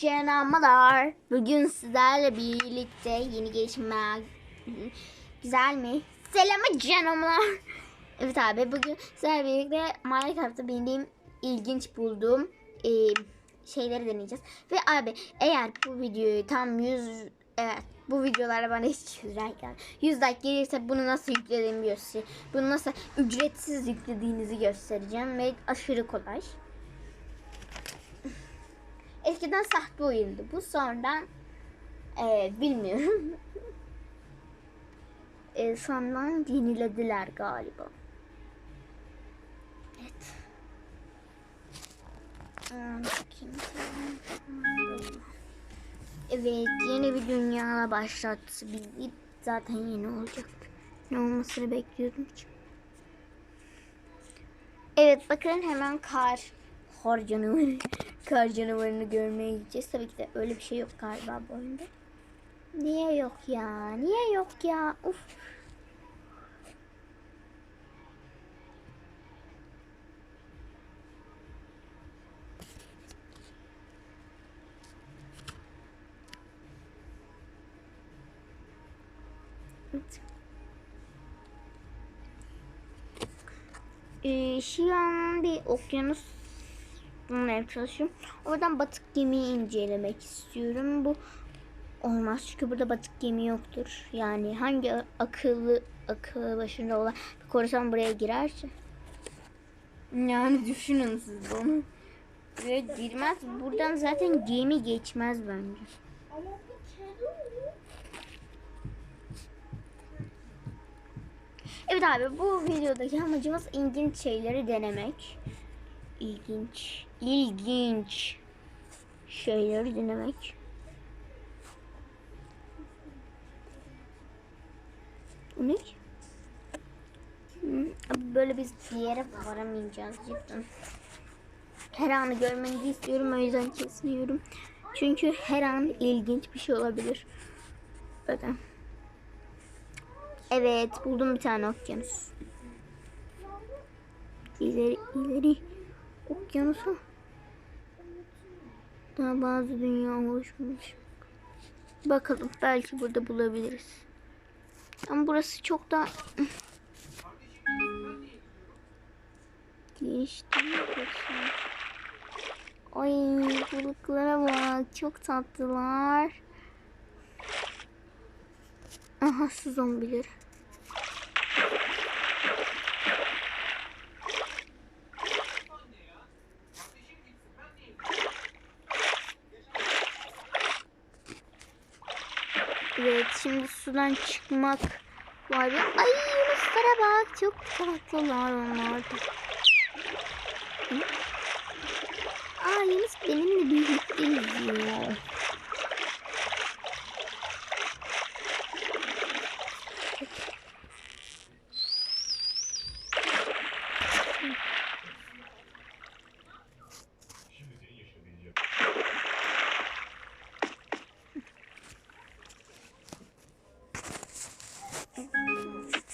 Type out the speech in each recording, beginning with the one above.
Canamalar. Bugün sizlerle birlikte yeni gelişmeler. Güzel mi? Selam canamalar. Evet abi bugün sizlerle birlikte Minecraft'ta benim ilginç bulduğum e, şeyleri deneyeceğiz. Ve abi eğer bu videoyu tam 100 evet bu videolara bana hiç 100 like geldi. 100 like gelirse bunu nasıl yüklediğimi göstereceğim. Bunu nasıl ücretsiz yüklediğinizi göstereceğim ve aşırı kolay. Eskiden sahte oyundu. Bu sonradan e, bilmiyorum. e, sonradan yenilediler galiba. Evet. Evet yeni bir dünyaya başlattı bizi. Zaten yeni olacak. Ne olmasını bekliyordum. Evet bakın hemen kar. Kar canavarı. Kar canavarını görmeye gideceğiz. Tabii ki de öyle bir şey yok galiba bu oyunda. Niye yok ya? Niye yok ya? Uf. Ee, şu an bir okyanus bulmaya çalışıyorum. Oradan batık gemiyi incelemek istiyorum. Bu olmaz çünkü burada batık gemi yoktur. Yani hangi akıllı akıllı başında olan bir korsan buraya girerse. Yani düşünün siz onu. Buraya girmez. Buradan zaten gemi geçmez bence. Evet abi bu videodaki amacımız ilginç şeyleri denemek. İlginç, ilginç şeyleri denemek. Bu ne? abi Böyle biz bir yere varamayacağız cidden. Her anı görmenizi istiyorum o yüzden kesmiyorum. Çünkü her an ilginç bir şey olabilir. Öyle. Evet buldum bir tane okyanus. İleri ileri okyanusa daha bazı dünya oluşmuş. Bakalım belki burada bulabiliriz. Ama burası çok daha geniş. Ay balıklara bak çok tatlılar. Aha su zombileri. Evet şimdi sudan çıkmak var. ya. Ay yunuslara bak çok tatlılar onlar da. Aa Yunus benimle birlikte yüzüyor.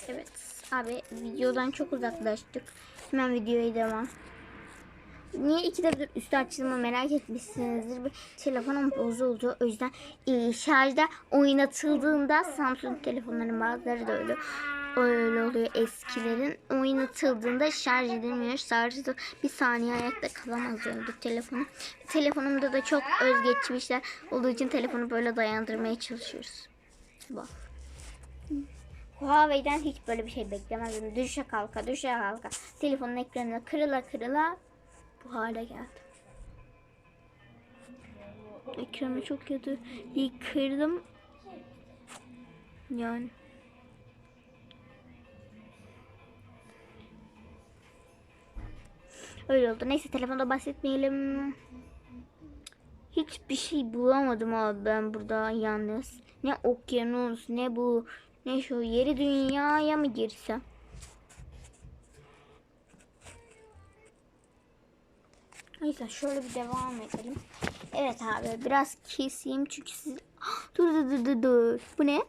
Evet abi videodan çok uzaklaştık. Hemen videoya devam. Niye ikide bir üstü açtığımı merak etmişsinizdir. Bir telefonum bozuldu. O yüzden e, şarjda oynatıldığında Samsung telefonların bazıları da öyle. Öyle oluyor eskilerin. Oynatıldığında şarj edilmiyor. Şarjda bir saniye ayakta kalamaz oldu telefonu. Telefonumda da çok özgeçmişler olduğu için telefonu böyle dayandırmaya çalışıyoruz. Bak. Huawei'den hiç böyle bir şey beklemezdim. Düşe kalka, düşe kalka. Telefonun ekranı kırıla kırıla bu hale geldi. Ekranı çok kötü. Bir kırdım. Yani. Öyle oldu. Neyse telefonda bahsetmeyelim. Hiçbir şey bulamadım abi ben burada yalnız. Ne okyanus ne bu ne şu yeri dünyaya mı girsem? Neyse şöyle bir devam edelim. Evet abi biraz keseyim çünkü siz... Ah, dur dur dur dur. Bu ne?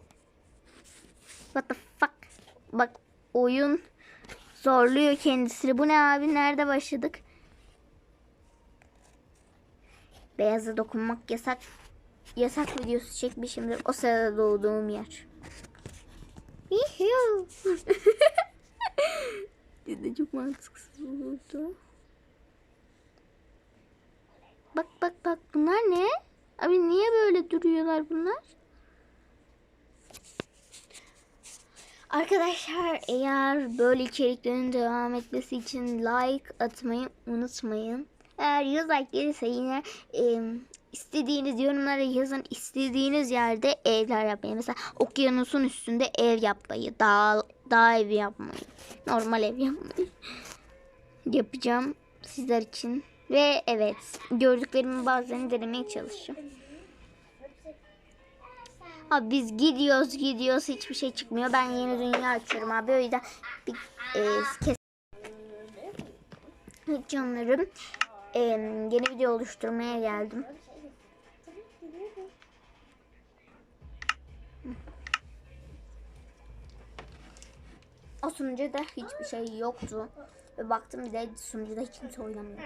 What the fuck? Bak oyun zorluyor kendisini. Bu ne abi? Nerede başladık? Beyaza dokunmak yasak. Yasak videosu çekmişimdir. O sırada doğduğum yer. De çok mantıksız oldu. Bak bak bak bunlar ne? Abi niye böyle duruyorlar bunlar? Arkadaşlar eğer böyle içeriklerin devam etmesi için like atmayı unutmayın. Eğer 100 like gelirse yine e, istediğiniz yorumlara yazın. istediğiniz yerde evler yapmayı. Mesela okyanusun üstünde ev yapmayı, dağ, dağ evi yapmayı, normal ev yapmayı yapacağım sizler için. Ve evet gördüklerimin bazılarını denemeye çalışacağım. Abi biz gidiyoruz gidiyoruz hiçbir şey çıkmıyor. Ben yeni dünya açıyorum abi. O yüzden bir e, kes canlarım. E, yeni video oluşturmaya geldim. O sunucuda hiçbir şey yoktu. Ve baktım bir de sunucuda hiç kimse oynamıyor.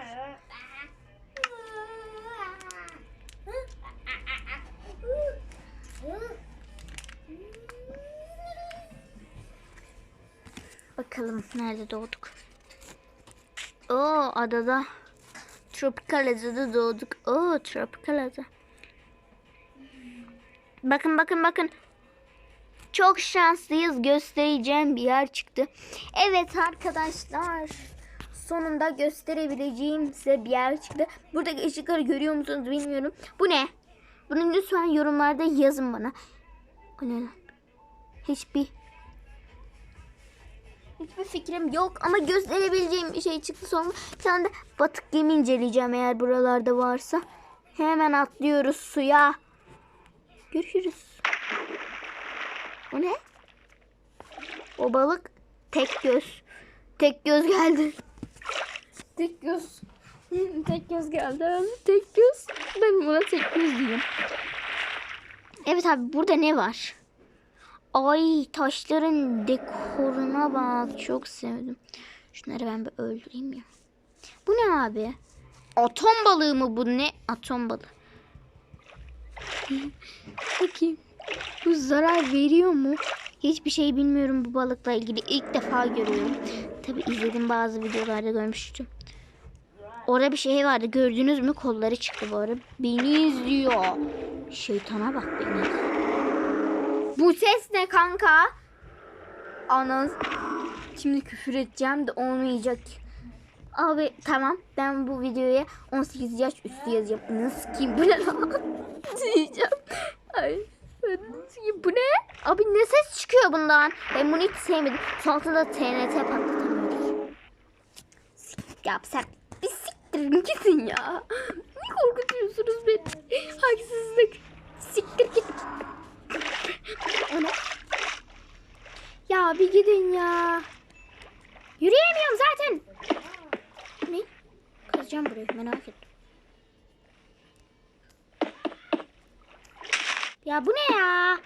Bakalım nerede doğduk. Oo adada. Tropikal adada doğduk. Oo tropikal ada. Bakın bakın bakın. Çok şanslıyız. Göstereceğim bir yer çıktı. Evet arkadaşlar. Sonunda gösterebileceğim size bir yer çıktı. Buradaki ışıkları görüyor musunuz bilmiyorum. Bu ne? Bunu lütfen yorumlarda yazın bana. O ne lan? Hiçbir Hiçbir fikrim yok ama gösterebileceğim bir şey çıktı sonra. Bir tane de batık gemi inceleyeceğim eğer buralarda varsa. Hemen atlıyoruz suya. Görüşürüz. O ne? O balık tek göz. Tek göz geldi. Tek göz. tek göz geldi. Tek göz. Ben buna tek göz diyeyim. Evet abi burada ne var? Ay taşların dekoruna bak. Çok sevdim. Şunları ben bir öldüreyim ya. Bu ne abi? Atom balığı mı bu ne? Atom balığı. Bakayım. Bu zarar veriyor mu? Hiçbir şey bilmiyorum bu balıkla ilgili. İlk defa görüyorum. Tabi izledim bazı videolarda görmüştüm. Orada bir şey vardı. Gördünüz mü? Kolları çıktı bu arada. Beni izliyor. Şeytana bak beni. Bu ses ne kanka? Anaz. Şimdi küfür edeceğim de olmayacak. Abi tamam ben bu videoya 18 yaş üstü yazacağım. Nasıl ki lan? diyeceğim. Ay. Nasıl ki bu ne? Abi ne ses çıkıyor bundan? Ben bunu hiç sevmedim. Sonra da TNT patlatamıyoruz. Ya sen bir siktirin gidin ya. Ne korkutuyorsunuz beni? Haksızlık. Siktir git. Ne? Ya bir gidin ya. Yürüyemiyorum zaten. Ne? Kazacağım burayı merak ettim. Ya bu ne ya?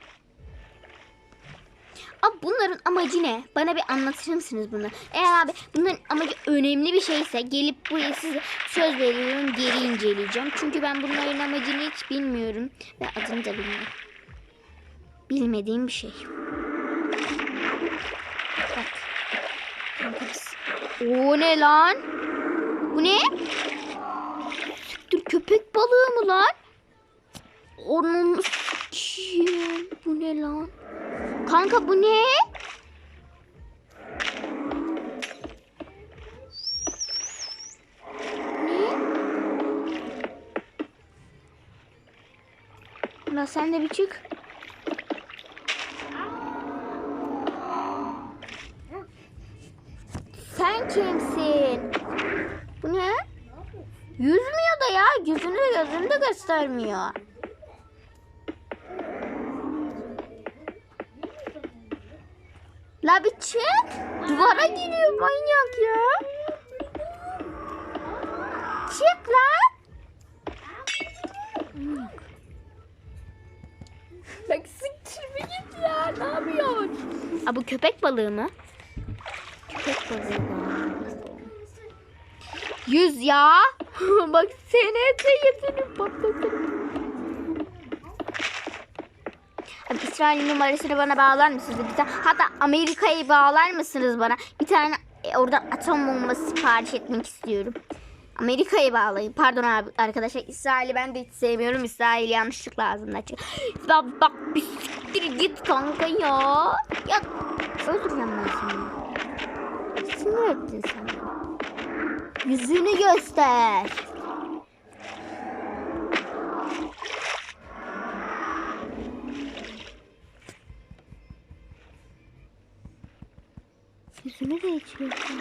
Bunların amacı ne? Bana bir anlatır mısınız bunu? Eğer abi bunların amacı önemli bir şeyse gelip buraya size söz veriyorum geri inceleyeceğim. Çünkü ben bunların amacını hiç bilmiyorum ve adını da bilmiyorum. Bilmediğim bir şey. O ne lan? Bu ne? Siktir köpek balığı mı lan? Onun. Bu ne lan? Kanka bu ne? La sen de bir çık. Sen kimsin? Bu ne? Yüzmüyor da ya. Yüzünü de gözünü de göstermiyor. La bir çık. Duvara giriyor manyak ya. Çık lan. Bak siktir bir git ya. Ne yapıyorsun? Aa, bu köpek balığı mı? Köpek balığı galiba. Yüz ya. Bak seni seni patlatırım. Abi İsrail numarasını bana bağlar mısınız? Bir tane, hatta Amerika'yı bağlar mısınız bana? Bir tane e, oradan atom bombası sipariş etmek istiyorum. Amerika'yı bağlayın. Pardon abi arkadaşlar İsrail'i ben de hiç sevmiyorum. İsrail yanlışlıkla ağzımdan çıktı. Bak bak bir siktir git kanka ya. Ya öldüreceğim ben seni. Sinir ettin sen. Yüzünü göster. Yüzünü de içiyorsun.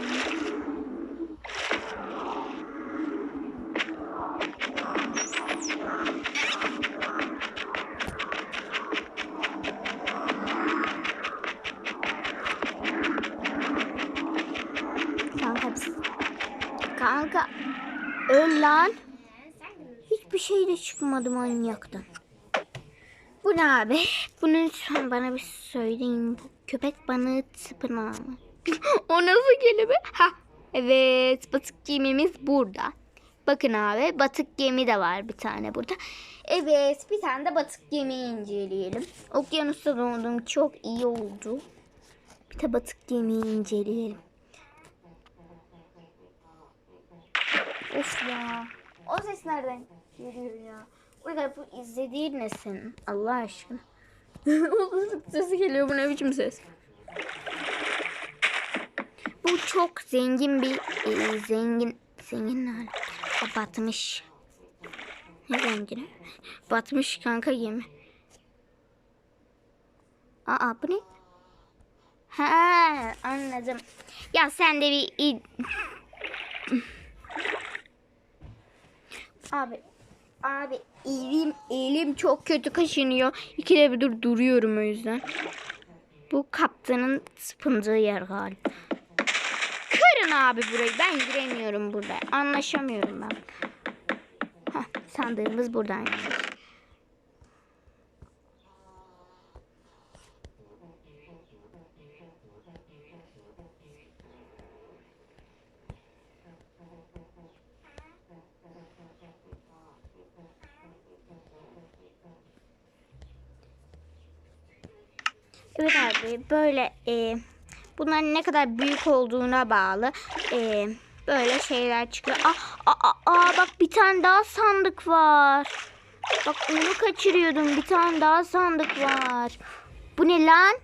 Kanka öl lan. Hiçbir şey de çıkmadı manyaktan. Bu ne abi? Bunu lütfen bana bir söyleyin. Köpek bana tıpına mı? o nasıl kelime? Ha, evet batık gemimiz burada. Bakın abi batık gemi de var bir tane burada. Evet bir tane de batık gemi inceleyelim. Okyanusta doğdum çok iyi oldu. Bir de batık gemiyi inceleyelim. Of ya. O ses nereden geliyor ya? Burada bu izlediğin ne senin? Allah aşkına. o sesi geliyor bu ne biçim ses? Bu çok zengin bir e, zengin zengin ne batmış. Ne zengini? Batmış kanka gemi. Aa bu ne? Ha anladım. Ya sen de bir Abi abi elim elim çok kötü kaşınıyor. İkide bir dur duruyorum o yüzden. Bu kaptanın sıpındığı yer galiba. Abi burayı. Ben giremiyorum burada. Anlaşamıyorum ben. Heh, sandığımız buradan. Evet abi böyle e, bunların ne kadar büyük olduğuna bağlı e, böyle şeyler çıkıyor. Aa, aa, aa, bak bir tane daha sandık var. Bak onu kaçırıyordum. Bir tane daha sandık var. Bu ne lan?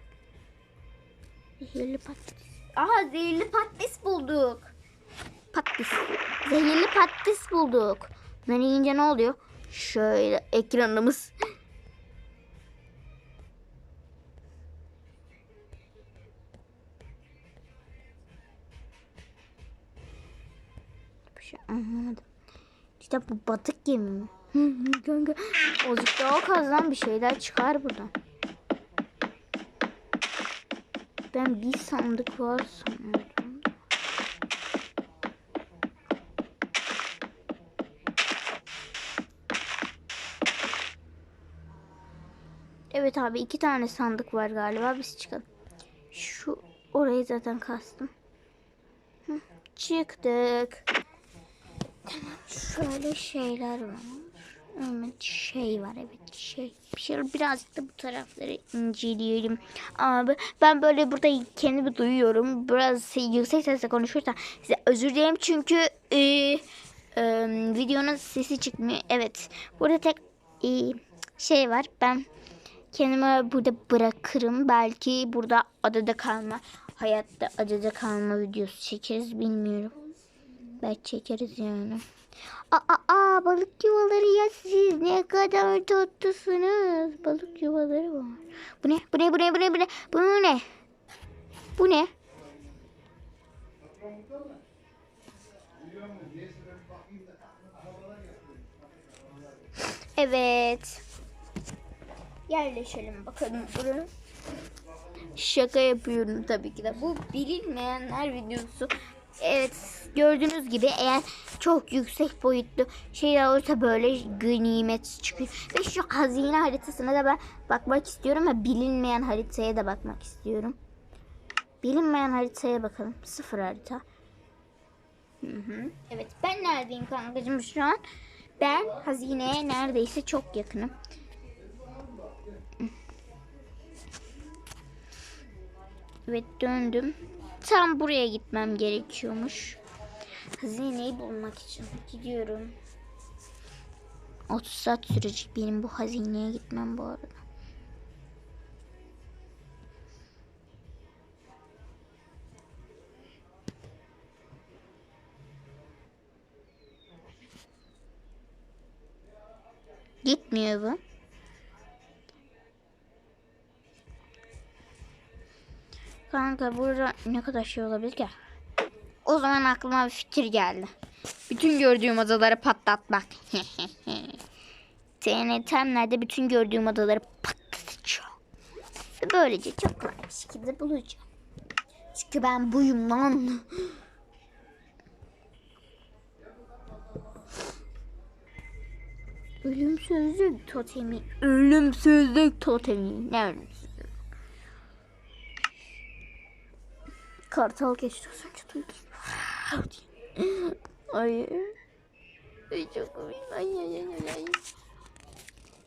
Zehirli patates. Aha zehirli patates bulduk. Patates. Zehirli patates bulduk. Bunları yiyince ne oluyor? Şöyle ekranımız şey anlamadım. İşte bu batık gemi mi? Kanka azıcık daha kazan bir şeyler çıkar buradan. Ben bir sandık var sanıyordum. Evet abi iki tane sandık var galiba biz çıkalım. Şu orayı zaten kastım. Çıktık. Şöyle şeyler var. Evet şey var evet şey. Şey birazcık da bu tarafları inceleyelim. Abi ben böyle burada kendimi duyuyorum. Biraz yüksek sesle konuşursam size özür dilerim çünkü e, e, videonun sesi çıkmıyor. Evet burada tek e, şey var. Ben kendimi burada bırakırım. Belki burada adada kalma, hayatta adada kalma videosu çekeriz bilmiyorum. Belki çekeriz yani. Aa, aa, balık yuvaları ya siz ne kadar tatlısınız. Balık yuvaları var. Bu ne? Bu ne? Bu ne? Bu ne? Bu ne? Bu ne? Bu ne? Evet. Yerleşelim bakalım buraya. Şaka yapıyorum tabii ki de. Bu bilinmeyenler videosu. Evet gördüğünüz gibi eğer çok yüksek boyutlu şeyler olursa böyle ganimet çıkıyor. Ve şu hazine haritasına da ben bakmak istiyorum ve bilinmeyen haritaya da bakmak istiyorum. Bilinmeyen haritaya bakalım. Sıfır harita. Hı hı. Evet ben neredeyim kankacığım şu an? Ben hazineye neredeyse çok yakınım. Evet döndüm. Tam buraya gitmem gerekiyormuş. Hazineyi bulmak için gidiyorum. 30 saat sürecek benim bu hazineye gitmem bu arada. Gitmiyor bu. Kanka burada ne kadar şey olabilir ki? O zaman aklıma bir fikir geldi. Bütün gördüğüm adaları patlatmak. TNT'mlerde bütün gördüğüm adaları patlatacağım. Ve böylece çok kolay bir şekilde bulacağım. Çünkü ben buyum lan. Ölümsüzlük totemi. Ölümsüzlük totemi. Ne ölümsüzlük? Kartal geçti önce duydum. Ay. Ay çok komik. Ay ay ay ay, ay.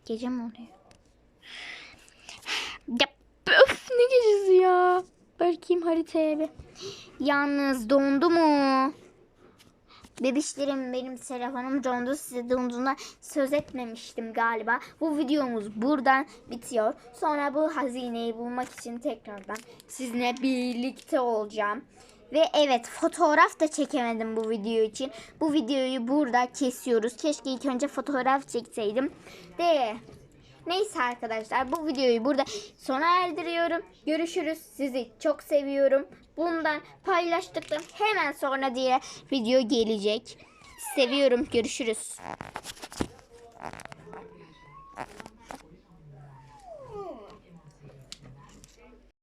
Gece mi oluyor? Ya öf ne gecesi ya. Bakayım haritaya bir. Yalnız dondu mu? Bebişlerim benim telefonum dondu. Size donduğunda söz etmemiştim galiba. Bu videomuz buradan bitiyor. Sonra bu hazineyi bulmak için tekrardan sizinle birlikte olacağım. Ve evet fotoğraf da çekemedim bu video için. Bu videoyu burada kesiyoruz. Keşke ilk önce fotoğraf çekseydim. De Neyse arkadaşlar bu videoyu burada sona erdiriyorum. Görüşürüz. Sizi çok seviyorum. Bundan paylaştıktan hemen sonra diye video gelecek. Seviyorum. Görüşürüz.